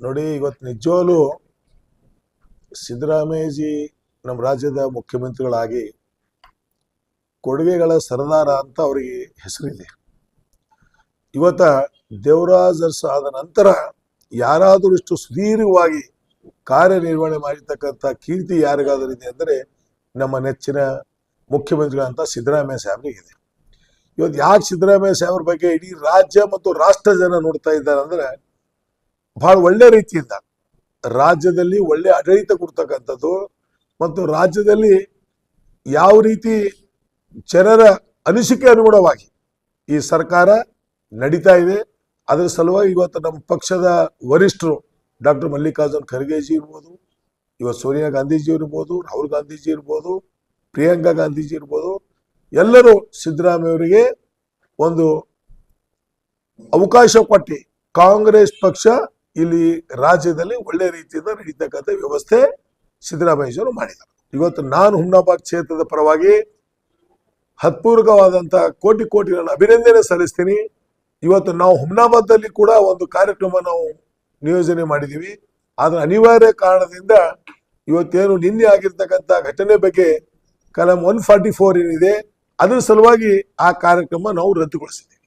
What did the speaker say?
ನೋಡಿ, ಇವತ್ತು ನಿಜವಾಗ್ಲೂ ಸಿದ್ದರಾಮಯ್ಯಜಿ ನಮ್ಮ ರಾಜ್ಯದ ಮುಖ್ಯಮಂತ್ರಿಗಳಾಗಿ ಕೊಡುಗೆಗಳ ಸರದಾರ ಅಂತ ಅವರಿಗೆ ಹೆಸರಿದೆ. ಇವತ್ತ ದೇವರಾಜ್ ಆದ ನಂತರ ಯಾರಾದರೂ ಇಷ್ಟು ಸುದೀರ್ಘವಾಗಿ ಕಾರ್ಯನಿರ್ವಹಣೆ ಮಾಡಿರ್ತಕ್ಕಂಥ ಕೀರ್ತಿ ಯಾರಿಗಾದರೂ ಇದೆ ಅಂದರೆ ನಮ್ಮ ನೆಚ್ಚಿನ ಮುಖ್ಯಮಂತ್ರಿಗಳಂತ ಸಿದ್ದರಾಮಯ್ಯ ಇದೆ. ಇವತ್ತು ಯಾಕೆ ಸಿದ್ದರಾಮಯ್ಯ ಸಾಹೇಬ್ರ ಬಗ್ಗೆ ಇಡೀ ರಾಜ್ಯ ಮತ್ತು ರಾಷ್ಟ್ರ ಜನ ನೋಡ್ತಾ ಇದ್ದಾರೆ ಅಂದ್ರೆ ಬಹಳ ಒಳ್ಳೆ ರೀತಿಯಿಂದ ರಾಜ್ಯದಲ್ಲಿ ಒಳ್ಳೆ ಆಡಳಿತ ಕೊಡ್ತಕ್ಕಂಥದ್ದು ಮತ್ತು ರಾಜ್ಯದಲ್ಲಿ ಯಾವ ರೀತಿ ಜನರ ಅನಿಸಿಕೆ ಅನುಗುಣವಾಗಿ ಈ ಸರ್ಕಾರ ನಡೀತಾ ಇದೆ, ಅದರ ಸಲುವಾಗಿ ಇವತ್ತು ನಮ್ಮ ಪಕ್ಷದ ವರಿಷ್ಠರು ಡಾಕ್ಟರ್ ಮಲ್ಲಿಕಾರ್ಜುನ್ ಖರ್ಗೆಜಿ ಇರ್ಬೋದು, ಇವತ್ತು ಸೋನಿಯಾ ಗಾಂಧೀಜಿ ಇರ್ಬೋದು, ರಾಹುಲ್ ಗಾಂಧೀಜಿ ಇರ್ಬೋದು, ಪ್ರಿಯಾಂಕಾ ಗಾಂಧೀಜಿ ಇರ್ಬೋದು, ಎಲ್ಲರೂ ಸಿದ್ದರಾಮಯ್ಯ ಅವರಿಗೆ ಒಂದು ಅವಕಾಶ ಕೊಟ್ಟು ಕಾಂಗ್ರೆಸ್ ಪಕ್ಷ ಇಲ್ಲಿ ರಾಜ್ಯದಲ್ಲಿ ಒಳ್ಳೆ ರೀತಿಯಿಂದ ನಡೀತಕ್ಕಂಥ ವ್ಯವಸ್ಥೆ ಸಿದ್ದರಾಮಯ್ಯವರು ಮಾಡಿದ್ದಾರೆ. ಇವತ್ತು ನಾನು ಹುಮ್ನಾಬಾದ್ ಕ್ಷೇತ್ರದ ಪರವಾಗಿ ಹತ್ಪೂರ್ವಕವಾದಂತಹ ಕೋಟಿ ಕೋಟಿ ನಾನು ಅಭಿನಂದನೆ ಸಲ್ಲಿಸ್ತೀನಿ. ಇವತ್ತು ನಾವು ಹುಮ್ನಾಬಾದ್ದಲ್ಲಿ ಕೂಡ ಒಂದು ಕಾರ್ಯಕ್ರಮ ನಾವು ನಿಯೋಜನೆ ಮಾಡಿದ್ದೀವಿ. ಆದ್ರೆ ಅನಿವಾರ್ಯ ಕಾರಣದಿಂದ ಇವತ್ತೇನು ನಿನ್ನೆ ಆಗಿರ್ತಕ್ಕಂಥ ಘಟನೆ ಬಗ್ಗೆ ಕಲಂ ಒನ್ ಫಾರ್ಟಿ ಫೋರ್ ಏನಿದೆ, ಅದರ ಸಲುವಾಗಿ ಆ ಕಾರ್ಯಕ್ರಮ ನಾವು ರದ್ದುಗೊಳಿಸಿದ್ದೀವಿ.